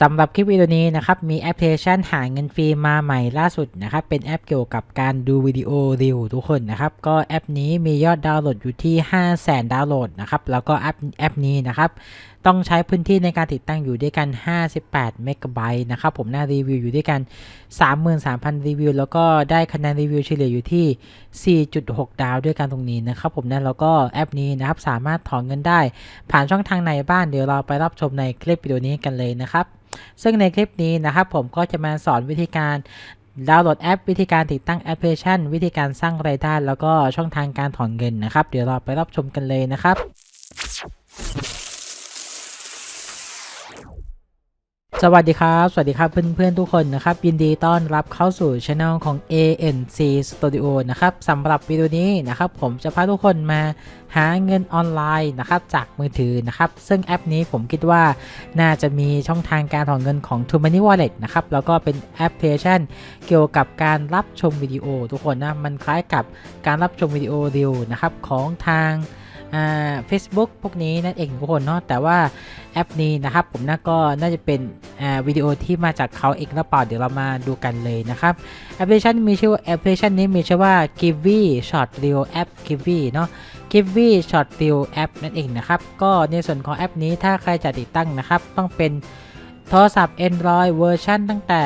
สำหรับคลิปวิดีโอนี้นะครับมีแอปพลิเคชันหาเงินฟรีมาใหม่ล่าสุดนะครับเป็นแอปเกี่ยวกับการดูวิดีโอรีวทุกคนนะครับก็แอปนี้มียอดดาวน์โหลดอยู่ที่ 5 0 0แสนดาวน์โหลดนะครับแล้วก็แอปแอปนี้นะครับ ต้องใช้พื้นที่ในการติดตั้งอยู่ด้วยกัน 58 เมกะไบต์นะครับผมหน้ารีวิวอยู่ด้วยกัน 33,000 รีวิว แล้วก็ได้คะแนนรีวิวเฉลี่ยอยู่ที่ 4.6 ดาวด้วยกันตรงนี้นะครับผมนะแล้วก็แอปนี้นะครับ สามารถถอนเงินได้ ผ่านช่องทางไหนบ้างเดี๋ยวเราไปรับชมในคลิปวิดีโอนี้กันเลยนะครับซึ่งในคลิปนี้นะครับผมก็จะมาสอนวิธีการดาวน์โหลดแอป วิธีการติดตั้งแอปพลิเคชัน วิธีการสร้างรายได้แล้วก็ช่องทางการถอนเงินนะครับ เดี๋ยวเราไปรับชมกันเลยนะครับ สวัสดีครับ สวัสดีครับเพื่อนๆทุกคนนะครับ ยินดีต้อนรับเข้าสู่ช anel ของ ANC Studio นะครับสำหรับวิดีโอนี้นะครับ ผมจะพาทุกคนมาหาเงินออนไลน์นะครับจากมือถือนะครับ ซึ่งแอปนี้ผมคิดว่าน่าจะมีช่องทางการถอนเงินของ t o Money Wallet นะครับ แล้วก็เป็นแอปพลิเคชันเกี่ยวกับการรับชมวิดีโอทุกคนนะ มันคล้ายกับการรับชมวิดีโอเรีวนะครับของทาง เฟซบุ๊กพวกนี้นั่นเองทุกคนเนาะแต่ว่าแอปนี้นะครับผมน่าก็น่าจะเป็นวิดีโอที่มาจากเขาเองหรือเปล่าเดี๋ยวเรามาดูกันเลยนะครับแอปพลิเคชันมีชื่อแอปพลิเคชันนี้มีชื่อว่า Givi Short Reel App Givi เนาะ Givi Short Reel App นั่นเองนะครับก็ในส่วนของแอปนี้ถ้าใครจะติดตั้งนะครับต้องเป็นโทรศัพท์ Android เวอร์ชันตั้งแต่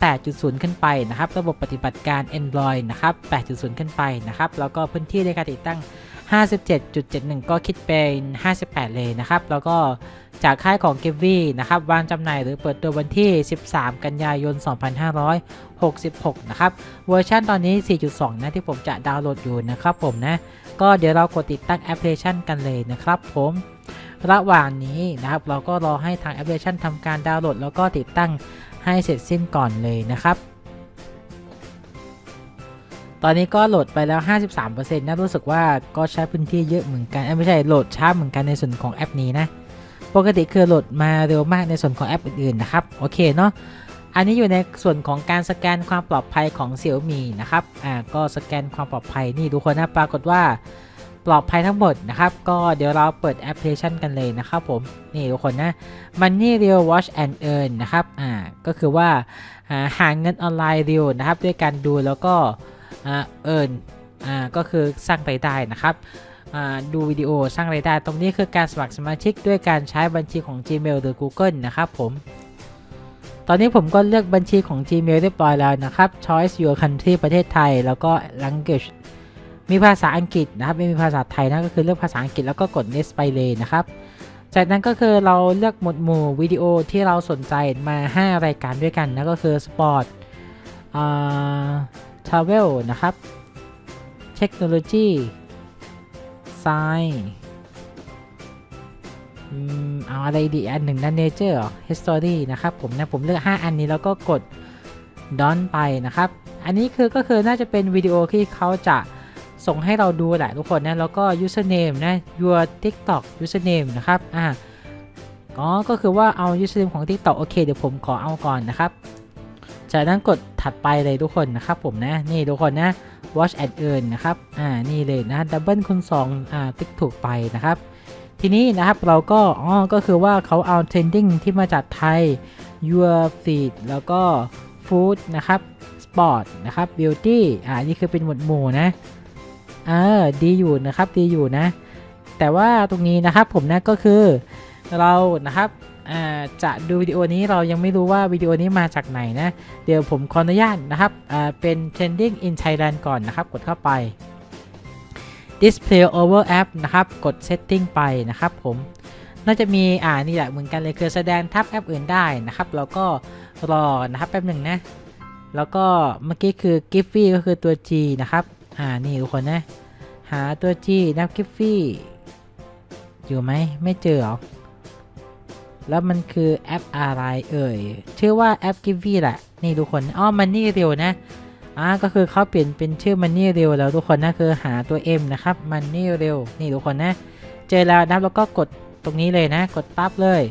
8.0 ขึ้นไปนะครับ ระบบปฏิบัติการ Android นะครับ 8.0 ขึ้นไปนะครับ แล้วก็พื้นที่ในการติดตั้ง 57.71 ก็คิดเป็น 58 เลยนะครับ แล้วก็จากค่ายของ g i v y นะครับวางจำหน่ายหรือเปิดตัววันที่ 13 กันยายน 2566 นะครับ เวอร์ชันตอนนี้ 4.2 นะที่ผมจะดาวน์โหลดอยู่นะครับผมนะ ก็เดี๋ยวเรากดติดตั้งแอปพลิเคชันกันเลยนะครับผม ระหว่างนี้นะครับ เราก็รอให้ทางแอปพลิเคชันทำการดาวน์โหลด แล้วก็ติดตั้งให้เสร็จสิ้นก่อนเลยนะครับ ตอนนี้ก็โหลดไปแล้ว 53%นะรู้สึกว่าก็ใช้พื้นที่เยอะเหมือนกันไม่ใช่โหลดช้าเหมือนกันในส่วนของแอปนี้นะ ปกติคือโหลดมาเร็วมากในส่วนของแอปอื่นๆนะครับ โอเคเนาะ อันนี้อยู่ในส่วนของการสแกนความปลอดภัยของ Xiaomi นะครับ อ่า ก็สแกนความปลอดภัยนี่ทุกคนนะปรากฏว่าปลอดภัยทั้งหมดนะครับ ก็เดี๋ยวเราเปิดแอปพลิเคชันกันเลยนะครับผม นี่ทุกคนนะ Money Real Watch and Earn นะครับ อ่า ก็คือว่าหาเงินออนไลน์เร็วนะครับ ด้วยการดูแล้วก็ เอิร์นอ่าก็คือสร้างรายได้นะครับดูวิดีโอสร้างรายได้ ตรงนี้คือการสมัครสมาชิกด้วยการใช้บัญชีของ Gmail หรือ Google นะครับผมตอนนี้ผมก็เลือกบัญชีของ Gmail เรียบร้อยแล้วนะครับ Choice Your Country ประเทศไทย แล้วก็ Language มีภาษาอังกฤษนะครับ ไม่มีภาษาไทยนะก็คือเลือกภาษาอังกฤษแล้วก็กด Next ไปเลยนะครับ จากนั้นก็คือเราเลือกหมวดหมู่วิดีโอที่เราสนใจมา 5 รายการด้วยกันนะก็คือ Sport อ่า Travel นะครับเทคโนโลยีไซเอาอะไรดีอันหนึ่งนะ Nature History นะครับผมนะผมเลือก 5 อันนี้แล้วก็กดดอนไปนะครับ อันนี้คือก็คือน่าจะเป็นวิดีโอที่เขาจะส่งให้เราดูแหละทุกคนนะ แล้วก็ username นะ your TikTok username นะครับ อ่าก็ก็คือว่าเอา username ของ TikTok โอเค เดี๋ยวผมขอเอาก่อนนะครับ จากนั้นกดถัดไปเลยทุกคนนะครับผมนะ นี่ทุกคนนะ watch and earn นะครับ อ่า นี่เลยนะดับเบิลคูณ2อ่า ติ๊กถูกไปนะครับ ทีนี้นะครับเราก็ อ๋อ ก็คือว่าเขาเอา trending ที่มาจากไทย your feed แล้วก็ food นะครับ sport นะครับ beauty อ่า นี่คือเป็นหมวดหมู่นะ เออ ดีอยู่นะครับ ดีอยู่นะ แต่ว่าตรงนี้นะครับผมนะก็คือเรานะครับ จะดูวิดีโอนี้เรายังไม่รู้ว่าวิดีโอนี้มาจากไหนนะ เดี๋ยวผมขออนุญาตนะครับเป็น trending in Thailand ก่อนนะครับ กดเข้าไป display over app นะครับ กด setting ไปนะครับผมน่าจะมีอ่านี่แหละเหมือนกันเลยคือแสดงทับแอปอื่นได้นะครับ แล้วก็รอนะครับแป๊บหนึ่งนะ แล้วก็เมื่อกี้คือ g i f f y ก็คือตัว G นะครับอ่านี่ทุกคนนะ หาตัว G นะ g i f f y อยู่ไหมไม่เจอหรอ แล้วมันคือแอปอะไรเอ่ย ชื่อว่าแอป g i v y แหละ นี่ทุกคนอ๋อ Money เร็วนะอ่าก็คือเขาเปลี่ยนเป็นชื่อ Money เร็วแล้วทุกคนนะคือหาตัว M นะครับ Money เร็วนี่ทุกคนนะ เจอแล้วนะแล้วก็กดตรงนี้เลยนะ กดปั๊บเลย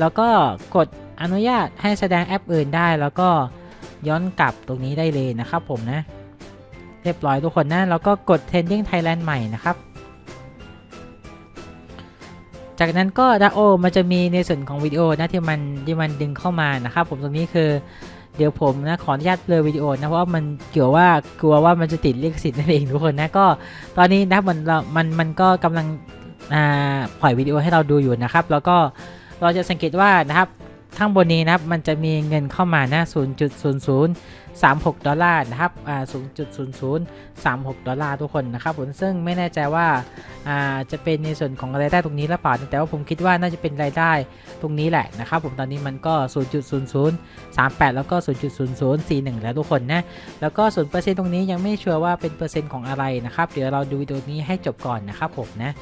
แล้วก็กดอนุญาตให้แสดงแอปอื่นได้ แล้วก็ย้อนกลับตรงนี้ได้เลยนะครับผมนะ เรียบร้อยทุกคนนะ แล้วก็กด Trending Thailand ใหม่นะครับ จากนั้นก็ดาโอมันจะมีในส่วนของวิดีโอนะที่มันที่มันดึงเข้ามานะครับผมตรงนี้คือเดี๋ยวผมนะขออนุญาตเบลอวิดีโอนะเพราะว่ามันเกี่ยวว่ากลัวว่ามันจะติดลิขสิทธิ์นั่นเองทุกคนนะก็ตอนนี้นะมันเรามันมันก็กำลังอ่าปล่อยวิดีโอให้เราดูอยู่นะครับ แล้วก็เราจะสังเกตว่านะครับ ข้างบนนี้นะครับ มันจะมีเงินเข้ามานะ 0.0036 ดอลลาร์นะครับ อ่า 0.0036 ดอลลาร์ทุกคนนะครับผม ซึ่งไม่แน่ใจว่า อ่า จะเป็นในส่วนของรายได้ตรงนี้หรือเปล่า แต่ว่าผมคิดว่าน่าจะเป็นรายได้ตรงนี้แหละนะครับผม ตอนนี้มันก็ 0.0038 แล้วก็ 0.0041 แล้วทุกคนนะ แล้วก็ส่วนเปอร์เซ็นต์ตรงนี้ยังไม่ชัวร์ว่าเป็นเปอร์เซ็นต์ของอะไรนะครับ เดี๋ยวเราดูวิดีโอนี้ให้จบก่อนนะครับผมนะ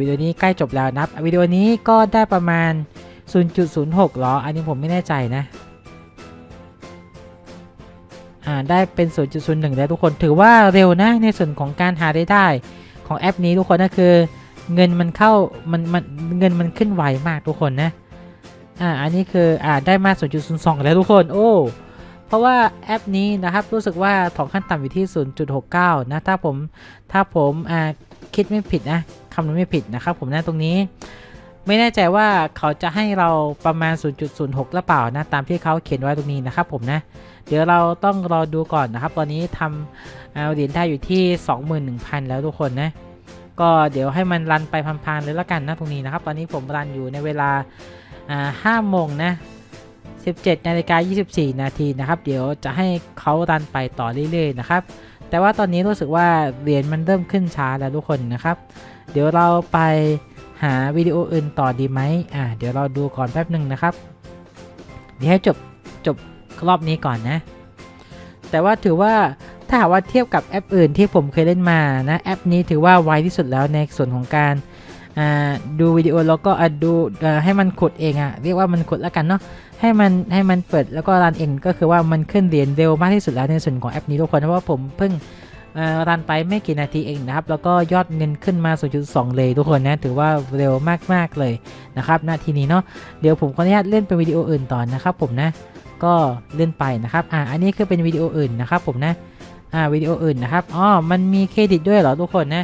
วิดีโอนี้ใกล้จบแล้วนะครับวิดีโอนี้ก็ได้ประมาณ 0.06หรอ อันนี้ผมไม่แน่ใจนะ อ่า ได้เป็น 0.01 แล้วทุกคน ถือว่าเร็วนะ ในส่วนของการหารายได้ของแอปนี้ทุกคนนะคือ เงินมันเข้า มันมันเงินมันขึ้นไวมากทุกคนนะ อ่า อันนี้คือ อ่า ได้มา 0.02 แล้วทุกคน โอ้ เพราะว่าแอปนี้นะครับ รู้สึกว่าถองขั้นต่ำอยู่ที่ 0.69 นะ ถ้าผม ถ้าผม อ่า คิดไม่ผิดนะ คำนวณไม่ผิดนะครับผมนะตรงนี้ ไม่แน่ใจว่าเขาจะให้เราประมาณ 0.06 หรือเปล่านะ ตามที่เขาเขียนไว้ตรงนี้นะครับผมนะ เดี๋ยวเราต้องรอดูก่อนนะครับ ตอนนี้ทำเหรียญได้อยู่ที่ 21,000 แล้วทุกคนนะ ก็เดี๋ยวให้มันรันไปพันๆเลยละกันนะตรงนี้นะครับ ตอนนี้ผมรันอยู่ในเวลาอ่า5โมงนะ 17นาฬิกา24 นาทีนะครับ เดี๋ยวจะให้เขารันไปต่อเรื่อยๆนะครับ แต่ว่าตอนนี้รู้สึกว่าเหรียญมันเริ่มขึ้นช้าแล้วทุกคนนะครับ เดี๋ยวเราไป หาวิดีโออื่นต่อดีไหมอ่าเดี๋ยวเราดูก่อนแป๊บหนึ่งนะครับ เดี๋ยวให้จบจบรอบนี้ก่อนนะ แต่ว่าถือว่าถ้าหากว่าเทียบกับแอปอื่นที่ผมเคยเล่นมานะแอปนี้ถือว่าไวที่สุดแล้วในส่วนของการดูวิดีโอแล้วก็ดูให้มันขุดเองอะเรียกว่ามันขุดแล้วกันเนาะให้มันให้มันเปิดแล้วก็รันเองก็คือว่ามันขึ้นเหรียญเร็วมากที่สุดแล้วในส่วนของแอปนี้ทุกคนเพราะว่าผมเพิ่ง รันไปไม่กี่นาทีเองนะครับ แล้วก็ยอดเงินขึ้นมา 0.2 เลยทุกคนนะ ถือว่าเร็วมาก ๆ เลยนะครับนาทีนี้เนาะ เดี๋ยวผมขออนุญาตเล่นเป็นวิดีโออื่นต่อนะครับผมนะ ก็เล่นไปนะครับ อ่า อันนี้คือเป็นวิดีโออื่นนะครับผมนะ อ่า วิดีโออื่นนะครับ อ๋อ มันมีเครดิตด้วยเหรอทุกคนนะ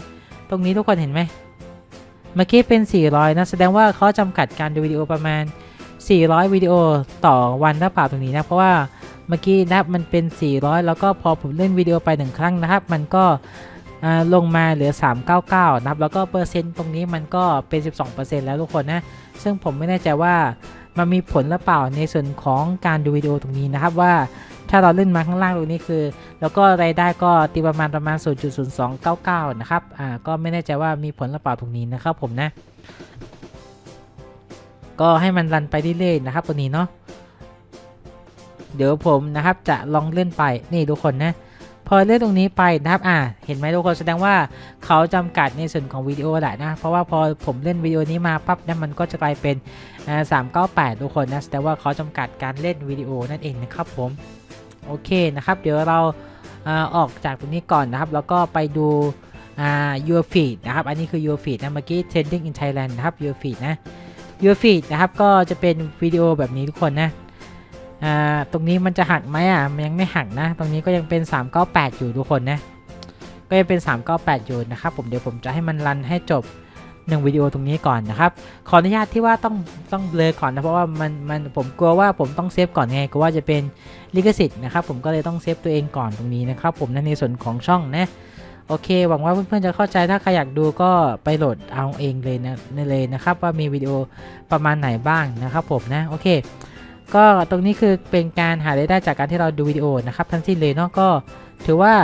ตรงนี้ทุกคนเห็นไหมเมื่อกี้เป็น 400 นะ แสดงว่าเขาจำกัดการดูวิดีโอประมาณ 400 วิดีโอต่อวันหรือเปล่าตรงนี้นะ เพราะว่า เมื่อกี้นะมันเป็น 400 แล้วก็พอผมเล่นวิดีโอไปหนึ่งครั้งนะครับ มันก็ลงมาเหลือ 399 นะครับ แล้วก็เปอร์เซ็นต์ตรงนี้มันก็เป็น 12%แล้วทุกคนนะ ซึ่งผมไม่แน่ใจว่ามันมีผลหรือเปล่าในส่วนของการดูวิดีโอตรงนี้นะครับว่าถ้าเราเล่นมาข้างล่างตรงนี้คือ แล้วก็รายได้ก็ตีประมาณประมาณ 0.0299 นะครับ อ่า ก็ไม่แน่ใจว่ามีผลหรือเปล่าตรงนี้นะครับผมนะ ก็ให้มันรันไปเรื่อยๆนะครับตัวนี้เนาะ เดี๋ยวผมนะครับจะลองเล่นไปนี่ทุกคนนะพอเล่นตรงนี้ไปนะครับ อ่า เห็นไหมทุกคน แสดงว่าเขาจำกัดในส่วนของวิดีโอแหละนะ เพราะว่าพอผมเล่นวิดีโอนี้มาปั๊บนี่ยมันก็จะกลายเป็นอ่า398ทุกคนนะแสดงว่าเขาจำกัดการเล่นวิดีโอนั่นเองนะครับผม โอเคนะครับ เดี๋ยวเราอ่าออกจากตรงนี้ก่อนนะครับ แล้วก็ไปดูอ่า your feed นะครับ อันนี้คือ your feed นะ เมื่อกี้ trending in Thailand นะครับ your feed นะ your feed นะครับ ก็จะเป็นวิดีโอแบบนี้ทุกคนนะ อ่าตรงนี้มันจะหักไหมอะมันยังไม่หักนะ ตรงนี้ก็ยังเป็น 398 อยู่ทุกคนนะก็ยังเป็น 398 อยู่นะครับผมเดี๋ยวผมจะให้มันรันให้จบหนึ่งวิดีโอตรงนี้ก่อนนะครับ ขออนุญาตที่ว่าต้องต้องเบลอก่อนนะเพราะว่ามันมันผมกลัวว่าผมต้องเซฟก่อนไงกลัวว่าจะเป็นลิขสิทธิ์นะครับผมก็เลยต้องเซฟตัวเองก่อนตรงนี้นะครับผมนในส่วนของช่องนะโอเค หวังว่าเพื่อนๆจะเข้าใจถ้าใครอยากดูก็ไปโหลดเอาเองเลยนะนี่เลยนะครับ ว่ามีวิดีโอประมาณไหนบ้างนะครับผมนะโอเค ก็ตรงนี้คือเป็นการหารายได้จากการที่เราดูวิดีโอนะครับทั้งสิ้นเลยเนาะก็ถือว่า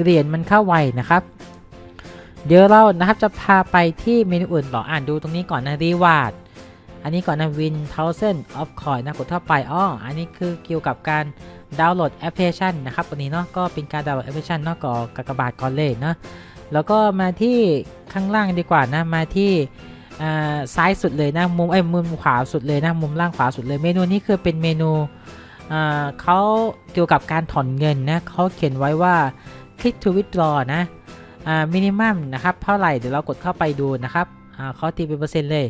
เหรียญมันเข้าไวนะครับ เดี๋ยวเรานะครับจะพาไปที่เมนูอื่นต่ออ่านดูตรงนี้ก่อนนะรีวาร์ดอันนี้ก่อนนะ win thousand of coin นะกดเข้าไปอ้ออันนี้คือเกี่ยวกับการดาวน์โหลดแอปพลิเคชันนะครับตัวนี้เนาะก็เป็นการดาวน์โหลดแอปพลิเคชันเนาะก็กากบาทก่อนเลยเนาะแล้วก็มาที่ข้างล่างดีกว่านะมาที่ ซ้ายสุดเลยนะมุมไอ้มุมขวาสุดเลยนะมุมล่างขวาสุดเลยเมนูนี้คือเป็นเมนูเขาเกี่ยวกับการถอนเงินนะเขาเขียนไว้ว่า click to withdraw นะมินิมัมนะครับเท่าไหร่เดี๋ยวเรากดเข้าไปดูนะครับเขาตีเป็นเปอร์เซ็นต์เลย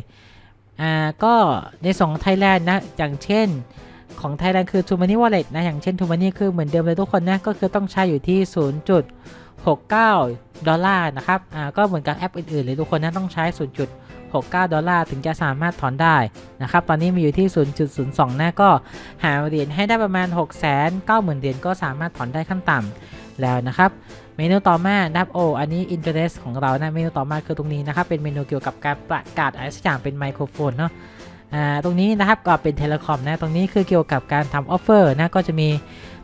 ก็ในสองไทยแลนด์นะอย่างเช่นของไทยแลนด์คือ t o m o n e y Wallet นะอย่างเช่น t o m o n e y คือเหมือนเดิมเลยทุกคนนะก็คือต้องใช้อยู่ที่ 0.69 ดอลลาร์นะครับก็เหมือนกับแอปอื่นๆเลยทุกคนนะต้องใช้ 69 ดอลลาร์ถึงจะสามารถถอนได้นะครับ ตอนนี้มีอยู่ที่ 0.02นะก็หาเหรียญให้ได้ประมาณ 6 9 0 0 0 0 เหรียญก็สามารถถอนได้ขั้นต่ำแล้วนะครับเมนูต่อมานับโออันนี้ interest ของเรานะเมนูต่อมาคือตรงนี้นะครับเป็นเมนูเกี่ยวกับการประกาศอะไรสักอย่างเป็นไมโครโฟนเนาะอ่าตรงนี้นะครับก็เป็นเทเลคอมนะตรงนี้คือเกี่ยวกับการทำออฟเฟอร์นะก็จะมี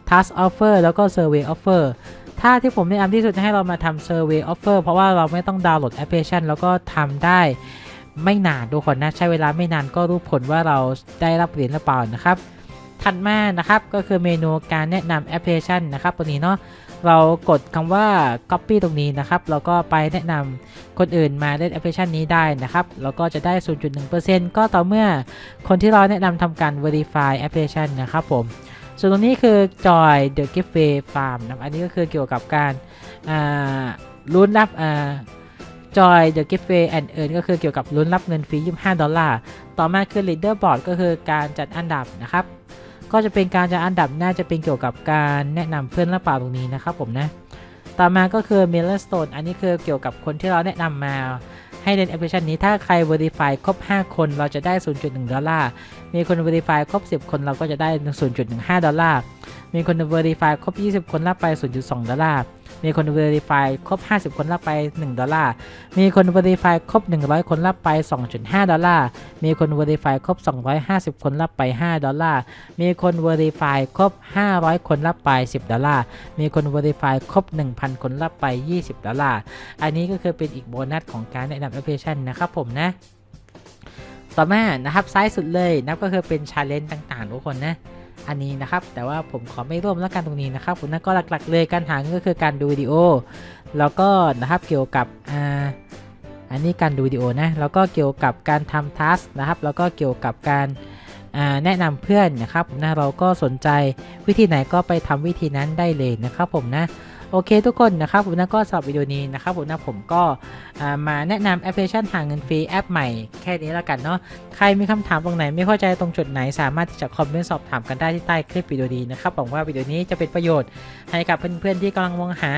task offer แล้วก็ survey offer ถ้าที่ผมแนะนำที่สุดให้เรามาทำ survey offer เพราะว่าเราไม่ต้องดาวน์โหลดแอปพลิเคชันแล้วก็ทำได้ ไม่นานทุกคนนะใช้เวลาไม่นานก็รู้ผลว่าเราได้รับเหรียญหรือเปล่านะครับถัดมานะครับก็คือเมนูการแนะนำแอปพลิเคชันนะครับตัวนี้เนาะเรากดคำว่า copy ตรงนี้นะครับแล้วก็ไปแนะนำคนอื่นมาเล่นแอปพลิเคชันนี้ได้นะครับแล้วก็จะได้ 0.1%ก็ต่อเมื่อคนที่เราแนะนำทำการ verify แอปพลิเคชันนะครับผมส่วนตรงนี้คือ joy the giveaway farm นะอันนี้ก็คือเกี่ยวกับการอ่าลุ้นรับ joy the giveaway and earn ก็คือเกี่ยวกับลุ้นรับเงินฟรี 25 ดอลลาร์ ต่อมาคือ leaderboard ก็คือการจัดอันดับนะครับ ก็จะเป็นการจัดอันดับน่าจะเป็นเกี่ยวกับการแนะนำเพื่อนหรือเปล่าตรงนี้นะครับผมนะ ต่อมาก็คือ Milestone อันนี้คือเกี่ยวกับคนที่เราแนะนำมาให้เล่นแอปพลิเคชันนี้ถ้าใคร Verify ครบ 5 คนเราจะได้ 0.1 ดอลลาร์ มีคน Verify ครบ 10 คนเราก็จะได้ 0.15 ดอลลาร์ มีคน Verify ครบ 20 คนรับไป 0.2 ดอลลาร์ มีคน Verify ครบ 50 คนรับไป 1 ดอลลาร์ มีคน Verify ครบ 100 คนรับไป 2.5 ดอลลาร์ มีคน Verify ครบ 250 คนรับไป 5 ดอลลาร์ มีคน Verify ครบ 500 คนรับไป 10 ดอลลาร์ มีคน Verify ครบ 1,000 คนรับไป 20 ดอลลาร์ อันนี้ก็คือเป็นอีกโบนัสของการแนะนำแอปพลิเคชันนะครับผมนะ ต่อมานะครับซ้ายสุดเลยนะก็คือเป็นชาเลนจ์ต่างๆทุกคนนะ อันนี้นะครับ แต่ว่าผมขอไม่ร่วมแล้วกันตรงนี้นะครับผมนั่นก็หลักๆเลยการหาเงินก็คือการดูวิดีโอ แล้วก็นะครับเกี่ยวกับอ่าอันนี้การดูวิดีโอนะแล้วก็เกี่ยวกับการทำทัสนะครับ แล้วก็เกี่ยวกับการแนะนำเพื่อนนะครับผมนะเราก็สนใจวิธีไหนก็ไปทำวิธีนั้นได้เลยนะครับผมนะ โอเคทุกคนนะครับผมนะก็สำหรับวิดีโอนี้นะครับผมนะผมก็มาแนะนำแอปพลิเคชันหาเงินฟรีแอปใหม่แค่นี้แล้วกันเนาะใครมีคำถามตรงไหนไม่เข้าใจตรงจุดไหนสามารถที่จะคอมเมนต์สอบถามกันได้ที่ใต้คลิปวิดีโอนี้นะครับหวังว่าวิดีโอนี้จะเป็นประโยชน์ให้กับเพื่อนๆที่กำลังมองหา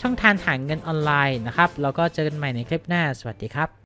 ช่องทางหาเงินออนไลน์นะครับแล้วก็เจอกันใหม่ในคลิปหน้าสวัสดีครับ